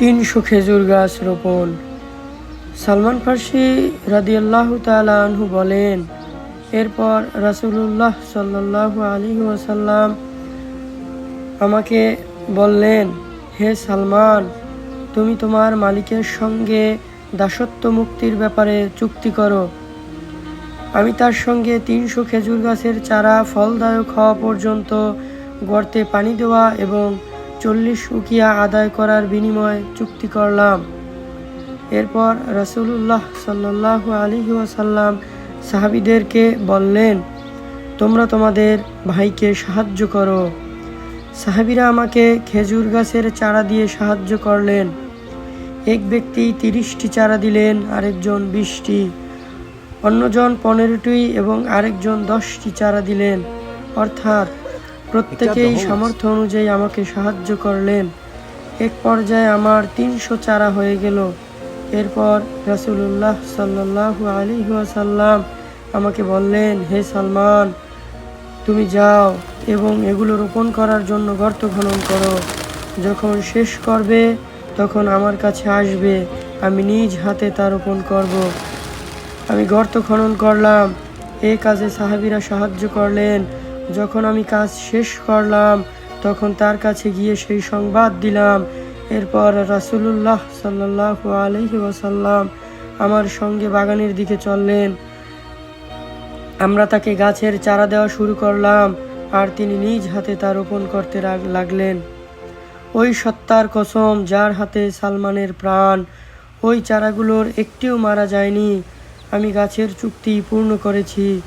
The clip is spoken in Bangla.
তিনশো খেজুর গাছ রোপণ। সালমান ফার্সি রাদিয়াল্লাহ তাআলা আনহু বলেন, এরপর রাসূলুল্লাহ সাল্লাল্লাহু আলী ওয়াসাল্লাম আমাকে বললেন, হে সালমান, তুমি তোমার মালিকের সঙ্গে দাসত্ব মুক্তির ব্যাপারে চুক্তি করো। আমি তার সঙ্গে তিনশো খেজুর গাছের চারা ফলদায়ক হওয়া পর্যন্ত গর্তে পানি দেওয়া এবং চল্লিশ উকিয়া আদায় করার বিনিময়ে চুক্তি করলাম। এরপর রাসূলুল্লাহ সাল্লাহ আলী ওয়াসাল্লাম সাহাবিদেরকে বললেন, তোমরা তোমাদের ভাইকে সাহায্য করো। সাহাবিরা আমাকে খেজুর গাছের চারা দিয়ে সাহায্য করলেন। এক ব্যক্তি তিরিশটি চারা দিলেন, আরেকজন বিশটি। অন্যজন পনেরোটি এবং আরেকজন দশটি চারা দিলেন। অর্থাৎ প্রত্যেকেই সামর্থ্য অনুযায়ী আমাকে সাহায্য করলেন। এক পর্যায়ে আমার তিনশো চারা হয়ে গেল। এরপর রাসূলুল্লাহ সাল্লাল্লাহু আলাইহি ওয়াসাল্লাম আমাকে বললেন হে সালমান তুমি যাও এবং এগুলো রোপণ করার জন্য গর্ত খনন করো। যখন শেষ করবে তখন আমার কাছে আসবে। আমি নিজ হাতে তা রোপণ করব। আমি গর্ত খনন করলাম। এ কাজে সাহাবিরা সাহায্য করলেন। যখন আমি কাজ শেষ করলাম, তখন তার কাছে গিয়ে সেই সংবাদ দিলাম। এরপর রাসূলুল্লাহ সাল্লাল্লাহু আলাইহি ওয়াসাল্লাম আমার সঙ্গে বাগানের দিকে চললেন। আমরা তাকে গাছের চারা দেওয়া শুরু করলাম, আর তিনি নিজ হাতে তা রোপণ করতে লাগলেন। ওই সত্তার কসম, যার হাতে সালমানের প্রাণ, ওই চারাগুলোর একটিও মারা যায়নি। আমি গাছের চুক্তি পূর্ণ করেছি।